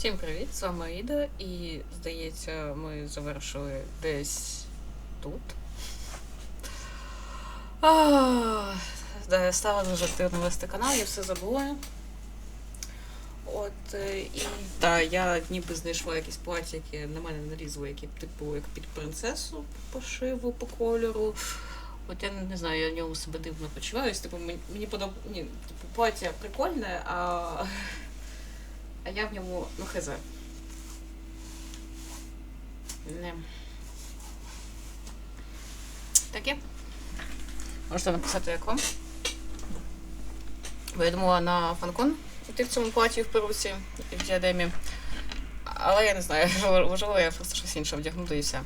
Всім привіт, з вами Аїда, і здається, ми завершили десь тут. А, стала дуже активно вести канал, я все забула. От, е, і да, я ніби знайшла якісь плаття, які на мене нарізали, які типу як під принцесу по шиву, по кольору. От я не знаю, я в ньому себе дивно почуваюсь. Типу, мені, мені подобається. Ні, типу, плаття прикольне, а. А я в ньому, ну хз. Не. Таке. Можете написати як вам. Бо я думала на фанкон йти в цьому платі в перуці і в діадемі. Але я не знаю, можливо, я просто щось інше вдягну і все.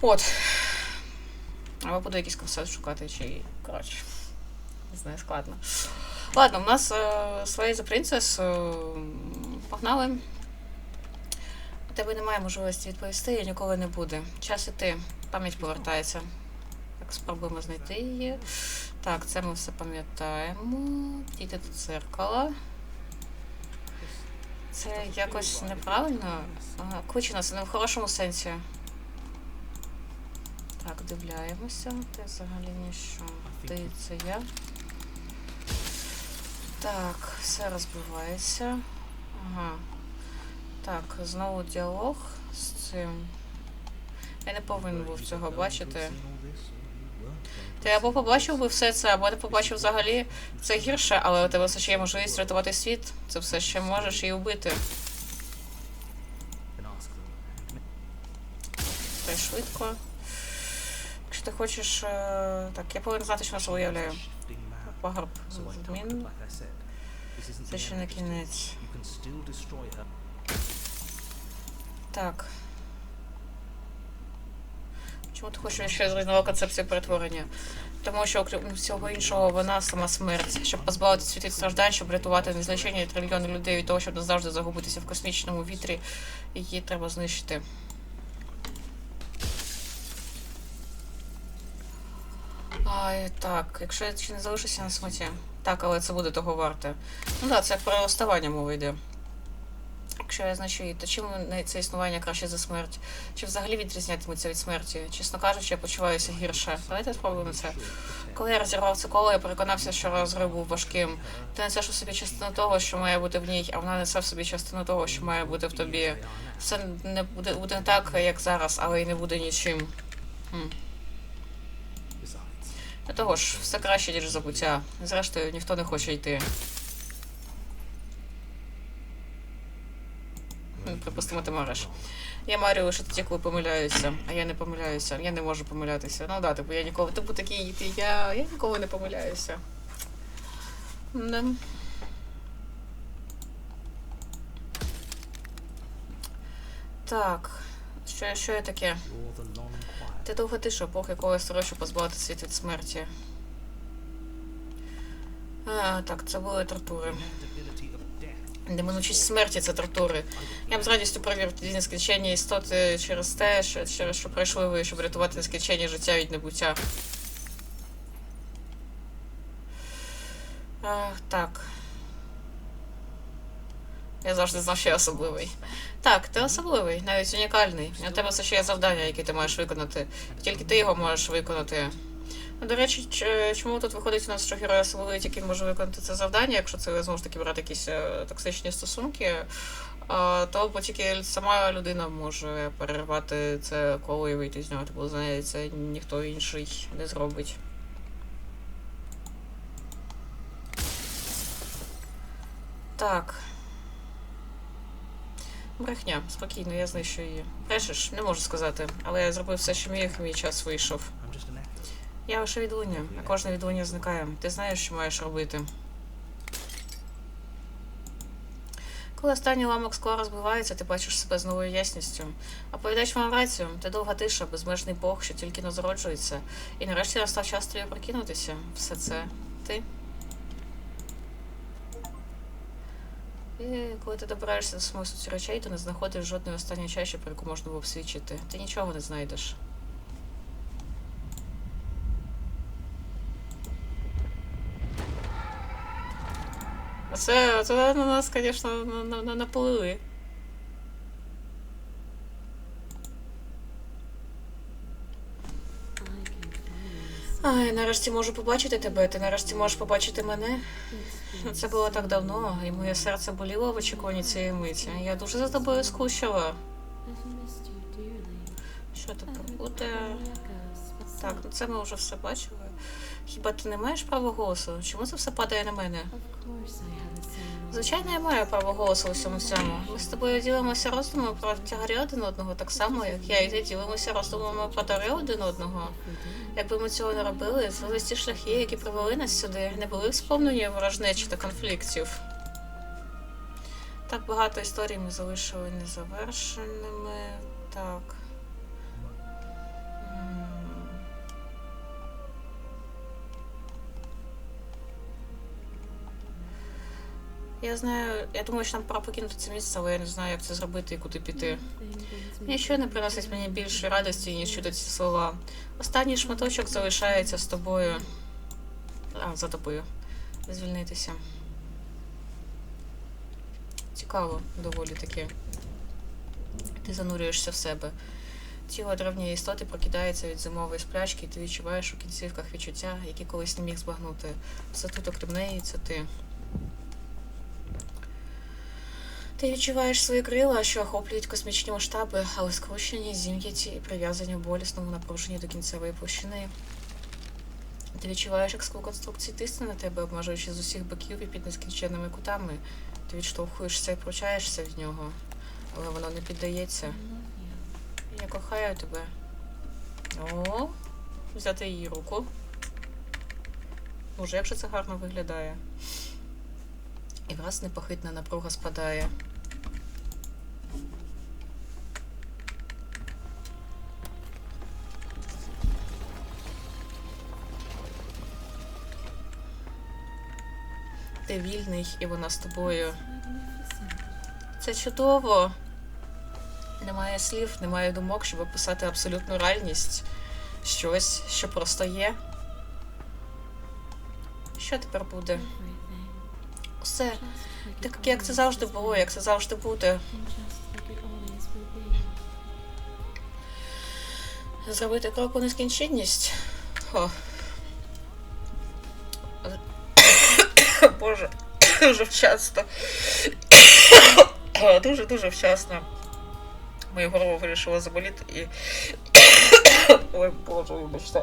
От. Або буду якийсь корсет шукати, чи. Коротше. Не знаю, складно. Ладно, у нас е, Slay the Princess. Е, погнали. У тебе немає можливості відповісти і ніколи не буде. Час іти. Пам'ять повертається. Так, спробуємо знайти її. Так, це ми все пам'ятаємо. Дійти до дзеркала. Це якось неправильно. Ага, Кучина, це не в хорошому сенсі. Так, дивляємося. Ти взагалі ніщо. Ти це я. Так, все розбивається. Ага. Так, знову діалог з цим. Я не повинен був цього бачити. Ти або побачив би все це, або не побачив взагалі це гірше, але у тебе все ще є можливість рятувати світ. Це все ще можеш і вбити. Це швидко. Якщо ти хочеш. е, Так, я повинен знати, що нас виявляє. Пагорб змін. Це ще не кінець. Так. Чому ти хочеш, я зруйнував концепцію перетворення? Тому що, окрім всього іншого, вона сама смерть. Щоб позбавити світ страждань, щоб рятувати незлічені трильйони людей від того, щоб назавжди загубитися в космічному вітрі, її треба знищити. Так, якщо я ще не залишуся на самоті. Так, але це буде того варте. Ну так, це як про розставання мова йде. Якщо я її, то чим це існування краще за смерть? Чи взагалі відрізнятиметься від смерті? Чесно кажучи, я почуваюся гірше. Давайте спробуємо це. Коли я розірвав це коло, я переконався, що розрив був важким. Ти несеш у собі частину того, що має бути в ній, а вона несе в собі частину того, що має бути в тобі. Все не буде, буде не так, як зараз, але й не буде нічим. Хм. До того ж, все краще, ніж забуття. Зрештою, ніхто не хоче йти. Припустимо, ти мариш. Я марю лише тоді, коли помиляюся, а я не помиляюся. Я не можу помилятися. Ну да, типу, я ніколи. Типу такий, ти, я, я ніколи не помиляюся. Да. Так. Що, що я таке? Ти довго тиша, епохи якогось сорочу позбавити світ від смерті. А, так, це були тортури. Неминучість смерті це тортури. Я б з радістю провів тоді нескінченні істоти через те, що, через що пройшли ви, щоб рятувати нескінченні життя від небуття. А, так. Я завжди знав, що я особливий. Так, ти особливий, навіть унікальний. У тебе все ще є завдання, яке ти маєш виконати. Тільки ти його можеш виконати. Ну, До речі, ч- чому тут виходить у нас, що герой особливий тільки може виконати це завдання, якщо це знову ж таки брати якісь е, токсичні стосунки, то бо тільки сама людина може перервати це коло і вийти з нього. Типу, за неї це ніхто інший не зробить. Так. Брехня, спокійно, я знищу її. Брешеш, не можу сказати, але я зробив все, що міг, і мій час вийшов. Я лише відлуння, а кожне відлуння зникає. Ти знаєш, що маєш робити. Коли останній ламок скла розбивається, ти бачиш себе з новою ясністю. Оповідач мав рацію, ти довга тиша, безмежний Бог, що тільки не зароджується. І нарешті настав час тобі прокинутися. Все це ти. І коли ти добираєшся до самого суті речей, то не знаходиш жодної останньої чаші, про яку можна було б свідчити. Ти нічого не знайдеш. Це, це на нас, звісно, на, наплили. Ай, нарешті можу побачити тебе, ти нарешті можеш побачити мене. Це було так давно, і моє серце боліло в очікуванні цієї миті. Я дуже за тобою скучила. Що тепер буде? Так, ну це ми вже все бачили. Хіба ти не маєш права голосу? Чому це все падає на мене? Звичайно, я маю право голосу у всьому цьому. Ми з тобою ділимося роздумами про тягарі один одного, так само, як я і ти ділимося роздумами про дари один одного. Якби ми цього не робили, звелись ті шляхи, які привели нас сюди, не були сповнені ворожнечі та конфліктів. Так багато історій ми залишили незавершеними. Так. Я знаю, я думаю, що нам пора покинути це місце, але я не знаю, як це зробити і куди піти. Ніщо не приносить мені більше радості, ніж чути ці слова. Останній шматочок залишається з тобою. А, за тобою. Звільнитися. Цікаво, доволі таки. Ти занурюєшся в себе. Тіло древньої істоти прокидається від зимової сплячки, і ти відчуваєш у кінцівках відчуття, які колись не міг збагнути. Все тут окрім неї, це ти. Ти відчуваєш свої крила, що охоплюють космічні масштаби, але скручені, зім'яті і прив'язані в болісному напруженні до кінцевої площини. Ти відчуваєш, як скло конструкції тисне на тебе, обмежуючи з усіх боків і під нескінченними кутами. Ти відштовхуєшся і пручаєшся від нього, але воно не піддається. Я кохаю тебе. О, взяти її руку. Боже, як же це гарно виглядає. І враз непохитна напруга спадає. Ти вільний, і вона з тобою. Це чудово. Немає слів, немає думок, щоб описати абсолютну реальність. Щось, що просто є. Що тепер буде? Все. Так як це завжди було, як це завжди буде. Зробити крок у нескінченність. О. Боже, дуже вчасно. Дуже-дуже вчасно. Моє горло вирішило заболіти і. Ой, боже, вибачте.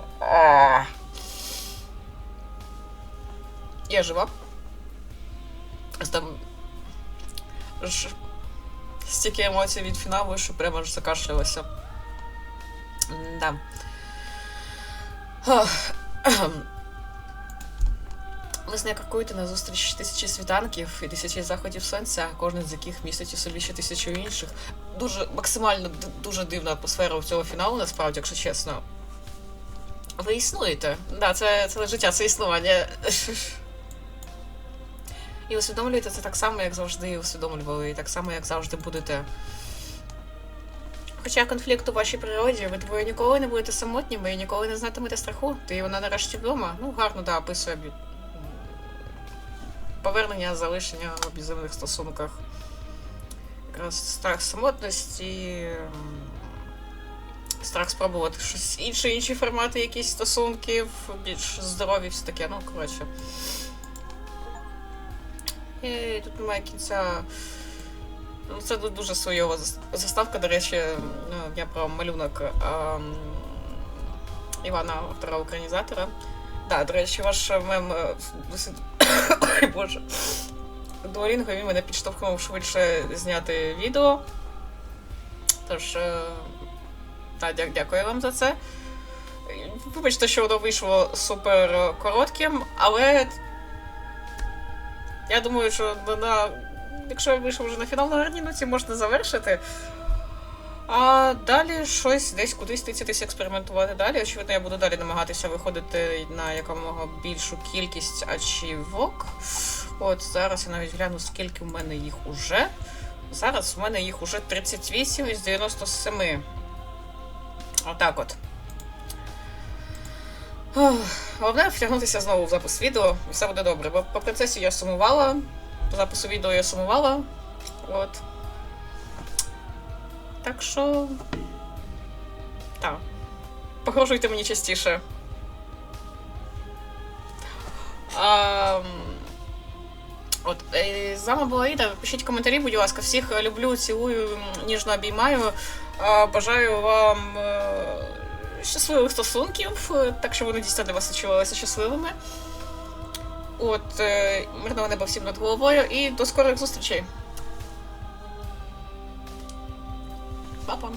Я жива. Там ж стільки емоцій від фіналу, що прямо аж закашлялася. Да. Ви з нею на зустріч тисячі світанків і тисячі заходів сонця, кожен з яких містить у собі ще тисячу інших. Дуже максимально дуже дивна атмосфера у цього фіналу, насправді, якщо чесно. Ви існуєте. Да, це, це життя, це існування. І усвідомлюєте це так само, як завжди усвідомлювали, і так само, як завжди будете. Хоча конфлікт у вашій природі, ви двоє ніколи не будете самотніми і ніколи не знатимете страху. Ти вона нарешті вдома. Ну, гарно, да, описує повернення, залишення в аб'юзивних стосунках. Якраз страх самотності, ем, страх спробувати щось інше, інші формати, якісь стосунків, більш здорові, все таке. Ну, коротше. Тут немає кінця. Ну, Це дуже своєва заставка, до речі, ну, я про малюнок ем, Івана, автора українізатора. Да, до речі, ваш мем е, досить. Ой, Боже. Дуолінго він мене підштовхнув швидше зняти відео. Тож, е, та, дя- дякую вам за це. Вибачте, що воно вийшло супер коротким, але я думаю, що на, якщо я вийшов вже на фінал на гарній ноті, можна завершити. А далі щось десь кудись тицятися, експериментувати далі. Очевидно, я буду далі намагатися виходити на якомога більшу кількість ачівок. От зараз я навіть гляну, скільки в мене їх уже. Зараз в мене їх уже 38 із 97. Отак от. Ох, Головне втягнутися знову в запис відео, і все буде добре. Бо по процесі я сумувала, по запису відео я сумувала. От. Так що. Так. Погрожуйте мені частіше. А, от, е, з вами була Іда. Пишіть коментарі, будь ласка. Всіх е, люблю, цілую, ніжно обіймаю. А, бажаю вам е, щасливих стосунків, е, так що вони дійсно для вас відчувалися щасливими. От, е, мирного неба всім над головою і до скорих зустрічей. Па-па.